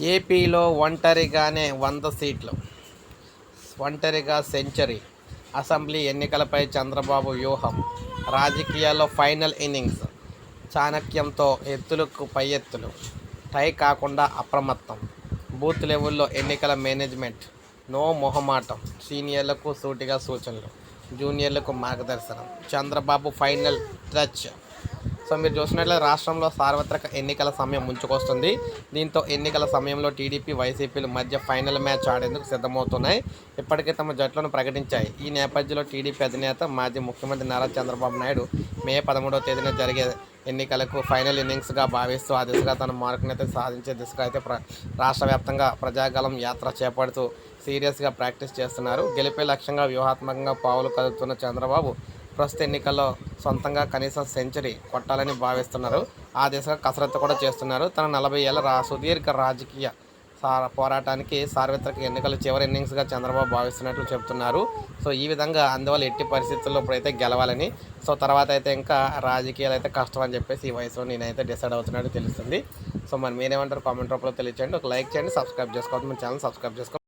ఏపీలో ఒంటరిగానే వంద సీట్లు. ఒంటరిగా సెంచరీ అసెంబ్లీ ఎన్నికలపై చంద్రబాబు వ్యూహం. రాజకీయాల్లో ఫైనల్ ఇన్నింగ్స్. చాణక్యంతో ఎత్తులకు పై ఎత్తులు. టై కాకుండా అప్రమత్తం. బూత్ లెవెల్లో ఎన్నికల మేనేజ్మెంట్. నో మొహమాటం. సీనియర్లకు సూటిగా సూచనలు. జూనియర్లకు మార్గదర్శనం. Chandrababu final touch. సో మీరు చూసినట్లయితే రాష్ట్రంలో సార్వత్రిక ఎన్నికల సమయం ముంచుకొస్తుంది. దీంతో ఎన్నికల సమయంలో టీడీపీ వైసీపీల మధ్య ఫైనల్ మ్యాచ్ ఆడేందుకు సిద్ధమవుతున్నాయి. ఇప్పటికే తమ జట్లను ప్రకటించాయి. ఈ నేపథ్యంలో టీడీపీ అధినేత మాజీ ముఖ్యమంత్రి నారా చంద్రబాబు నాయుడు మే పదమూడవ తేదీన జరిగే ఎన్నికలకు ఫైనల్ ఇన్నింగ్స్గా భావిస్తూ ఆ దిశగా తన మార్కునైతే సాధించే దిశగా అయితే ప్ర రాష్ట్ర వ్యాప్తంగా ప్రజాగలం యాత్ర చేపడుతూ సీరియస్గా ప్రాక్టీస్ చేస్తున్నారు. గెలిపే లక్ష్యంగా వ్యూహాత్మకంగా పావులు కదులుతున్న చంద్రబాబు ప్రస్తుత ఎన్నికల్లో సొంతంగా కనీసం సెంచరీ కొట్టాలని భావిస్తున్నారు. ఆ దిశగా కసరత్తు కూడా చేస్తున్నారు. తన నలభై ఏళ్ళ రా సుదీర్ఘ రాజకీయ పోరాటానికి సార్వత్రిక ఎన్నికలు చివరి ఇన్నింగ్స్గా చంద్రబాబు భావిస్తున్నట్లు చెప్తున్నారు సో ఈ విధంగా అందువల్ల ఎట్టి పరిస్థితుల్లో ఇప్పుడైతే గెలవాలని సో తర్వాత అయితే ఇంకా రాజకీయాలు అయితే కష్టం అని చెప్పేసి ఈ వయసులో నేనైతే డిసైడ్ అవుతున్నట్టు తెలుస్తుంది. సో మరి మీరేమంటారు కామెంట్ రూపంలో తెలియచేయండి. ఒక లైక్ చేయండి సబ్స్క్రైబ్ చేసుకోవద్దు. మన ఛానల్ సబ్స్క్రైబ్ చేసుకోండి